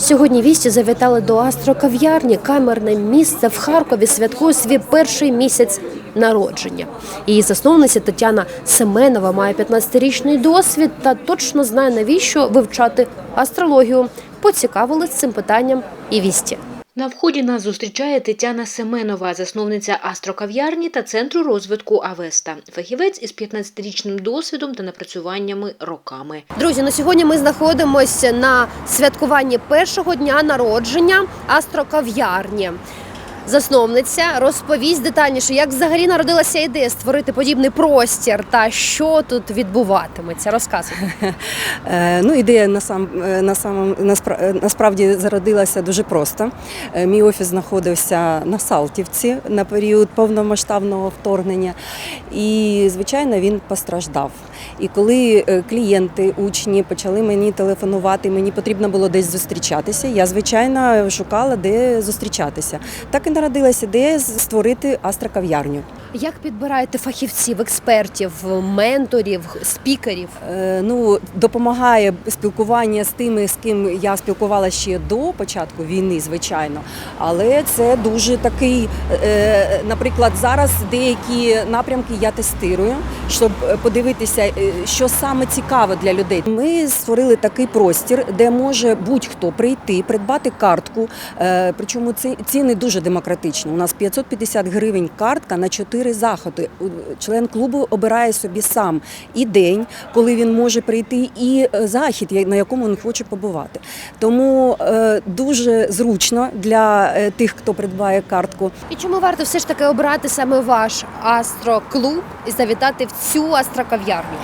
Сьогодні вісті завітали до Астрокав'ярні. Камерне місце в Харкові святкує свій перший місяць народження. Її засновниця Тетяна Семенова має 15-річний досвід та точно знає, навіщо вивчати астрологію. Поцікавились цим питанням і вісті. На вході нас зустрічає Тетяна Семенова, засновниця астрокав'ярні та центру розвитку Авеста, фахівець із 15-річним досвідом та напрацюваннями роками. Друзі, на сьогодні ми знаходимося на святкуванні першого дня народження астрокав'ярні. Засновниця розповість детальніше, як взагалі народилася ідея створити подібний простір та що тут відбуватиметься. Розказуйте. Е, Ну, ідея на сам е, на самом е, насправді зародилася дуже просто. Мій офіс знаходився на Салтівці на період повномасштабного вторгнення, і звичайно він постраждав. І коли клієнти, учні почали мені телефонувати, мені потрібно було десь зустрічатися. Я звичайно шукала, де зустрічатися. Так і народилася ідея створити астрокав'ярню. Як підбираєте фахівців, експертів, менторів, спікерів? Е, Ну, допомагає спілкування з тими, з ким я спілкувалася ще до початку війни, звичайно. Але це дуже такий, е, наприклад, зараз деякі напрямки я тестирую, щоб е, подивитися, е, що саме цікаве для людей. Ми створили такий простір, де може будь-хто прийти, придбати картку. Е, Причому ці ціни дуже демократичні. У нас 550 гривень картка на 4 заходи. Член клубу обирає собі сам і день, коли він може прийти, і е, захід, на якому він хоче побувати. Тому е, дуже зручно для е, тих, хто придбає картку. І чому варто все ж таки обрати саме ваш астроклуб і завітати в цю астрокав'ярню?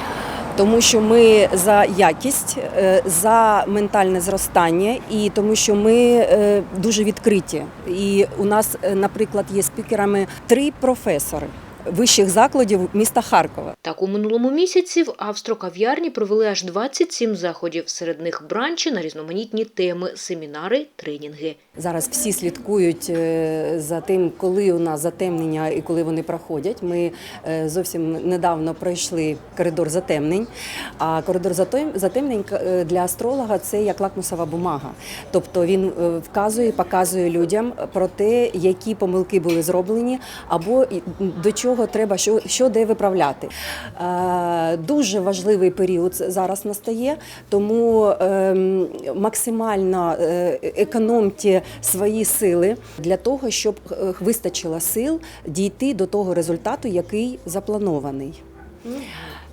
Тому що ми за якість, е, за ментальне зростання, і тому, що ми е, дуже відкриті. І у нас, е, наприклад, є спікерами три професори вищих закладів міста Харкова. Так, у минулому місяці в австрокав'ярні провели аж 27 заходів. Серед них бранчі на різноманітні теми, семінари, тренінги. Зараз всі слідкують е, за тим, коли у нас затемнення і коли вони проходять. Ми е, зовсім недавно пройшли коридор затемнень. А коридор затем- затемнень е, для астролога це як лакмусова бумага. Тобто він вказує, показує людям про те, які помилки були зроблені, або до чого треба, що, що де виправляти. Е, Дуже важливий період зараз настає, тому ем, максимально е, економте свої сили для того, щоб е, вистачило сил дійти до того результату, який запланований.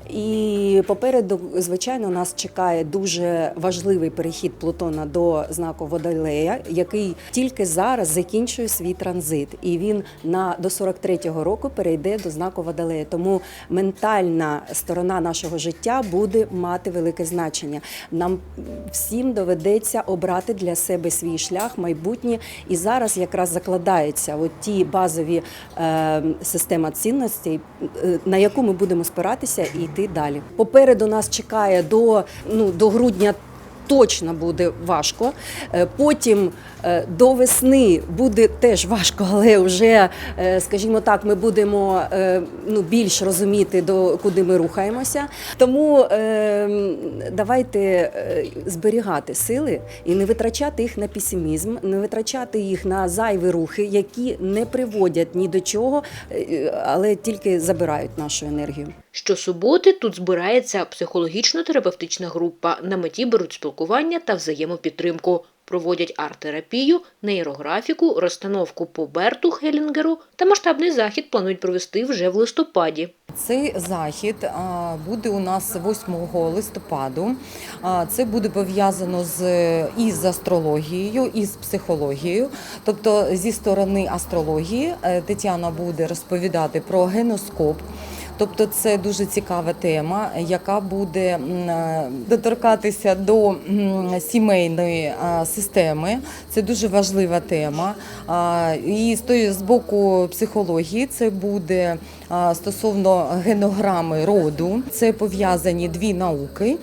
І попереду, звичайно, нас чекає дуже важливий перехід Плутона до знаку Водолея, який тільки зараз закінчує свій транзит, і він на до 43-го року перейде до знаку Водолея. Тому ментальна сторона нашого життя буде мати велике значення. Нам всім доведеться обрати для себе свій шлях, майбутнє, і зараз якраз закладаються от ті базові е, система цінностей, е, на яку ми будемо спиратися і йти далі. Попереду нас чекає до, ну, до грудня. Точно буде важко. Е, Потім е, до весни буде теж важко, але вже, е, скажімо так, ми будемо ну, більш розуміти, до куди ми рухаємося. Тому давайте зберігати сили і не витрачати їх на песимізм, не витрачати їх на зайві рухи, які не приводять ні до чого, але тільки забирають нашу енергію. Щосуботи тут збирається психологічно-терапевтична група. На меті беруть спілкування та взаємопідтримку. Проводять арт-терапію, нейрографіку, розстановку по Берту Хелінгеру та масштабний захід планують провести вже в листопаді. Цей захід буде у нас 8 листопаду. Це буде пов'язано з із астрологією, і з психологією. Тобто, зі сторони астрології е, Тетяна буде розповідати про геноскоп. Тобто це дуже цікава тема, яка буде е, доторкатися до сімейної системи. Це дуже важлива тема. І з боку психології це буде стосовно генограми роду. Це пов'язані дві науки,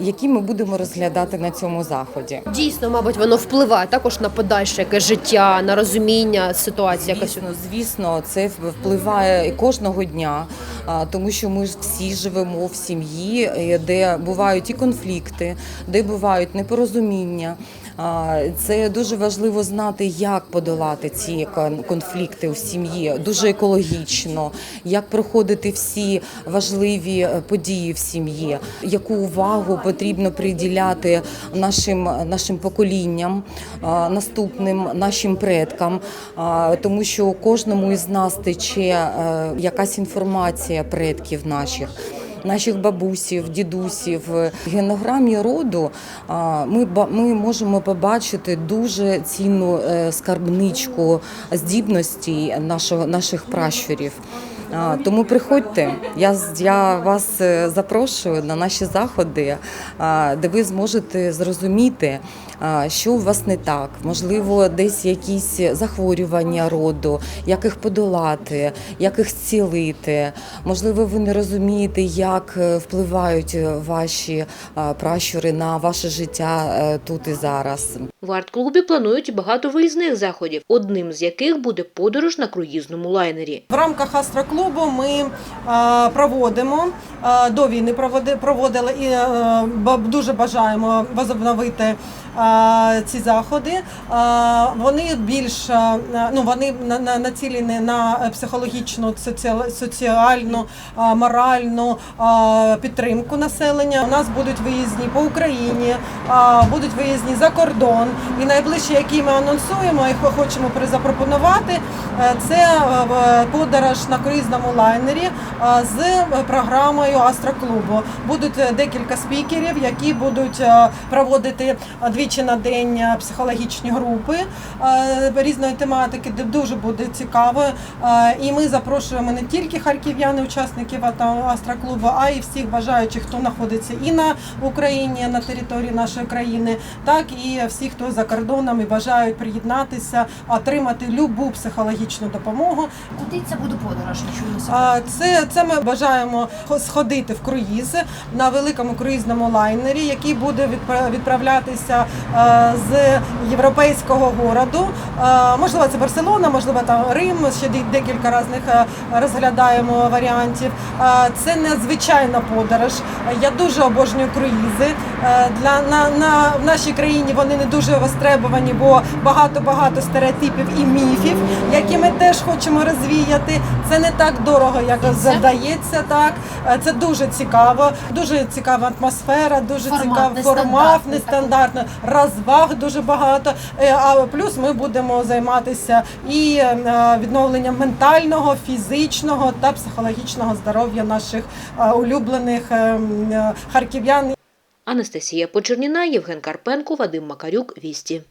які ми будемо розглядати на цьому заході. Дійсно, мабуть, воно впливає також на подальше яке життя, на розуміння ситуації. Звісно, звісно, це впливає кожного дня, тому що ми ж всі живемо в сім'ї, е, де бувають і конфлікти, де бувають непорозуміння. Це дуже важливо знати, як подолати ці конфлікти в сім'ї, дуже екологічно, як проходити всі важливі е, події в сім'ї, яку увагу потрібно приділяти нашим, нашим поколінням, наступним нашим предкам, тому що кожному із нас тече е, якась інформація предків наших. Наших бабусів, дідусів в генограмі роду ми ми можемо побачити дуже цінну е, скарбничку здібностей нашого наших пращурів. Тому приходьте, я, я вас е, запрошую на наші заходи, де ви зможете зрозуміти, що у вас не так, можливо, десь якісь захворювання роду, як їх подолати, як їх зцілити. Можливо, ви не розумієте, як е, впливають ваші пращури на ваше життя е, тут і зараз. В арт-клубі планують багато виїзних заходів, одним з яких буде подорож на круїзному лайнері. В рамках Астроклубу ми е, проводимо е, до війни проводи- проводили і е, дуже бажаємо возобновити ці заходи. Вони більш ну вони на- на- націлені на психологічну, соціал- соціальну, моральну підтримку населення. У нас будуть виїзні по Україні, будуть виїзні за кордон. І найближчі, які ми анонсуємо і хочемо запропонувати, е, це е, подорож на круїзному лайнері е, з програмою Астроклубу. Будуть декілька спікерів, які будуть проводити двічі на день психологічні групи різної тематики, де дуже буде цікаво. І ми запрошуємо не тільки харків'яни, учасників Астроклубу, а й всіх бажаючих, хто знаходиться і на Україні, на території нашої країни, так і всі, хто за кордоном і бажають приєднатися, отримати любу психологічну допомогу. Куди це буде подорож? А, Це, це ми бажаємо хо- сходити в круїз на великому круїзному лайнері, який буде відпра- відправлятися е, з європейського городу. Е, Можливо, це Барселона, можливо, там Рим. Ще декілька різних е, розглядаємо варіантів. Е, Це незвичайна подорож. Я дуже обожнюю круїзи. Для на, на в нашій країні вони не дуже востребовані, бо багато багато стереотипів і міфів, які ми теж хочемо розвіяти. Це не так дорого, як здається. Так Е, це дуже цікаво, дуже цікава атмосфера, дуже Формат цікавий формат, нестандартний розваг дуже багато. Е, А плюс ми будемо займатися і е, відновленням ментального, фізичного та психологічного здоров'я наших улюблених е, м, е, харків'ян Анастасія Почерніна, Євген Карпенко, Вадим Макарюк, Вісті.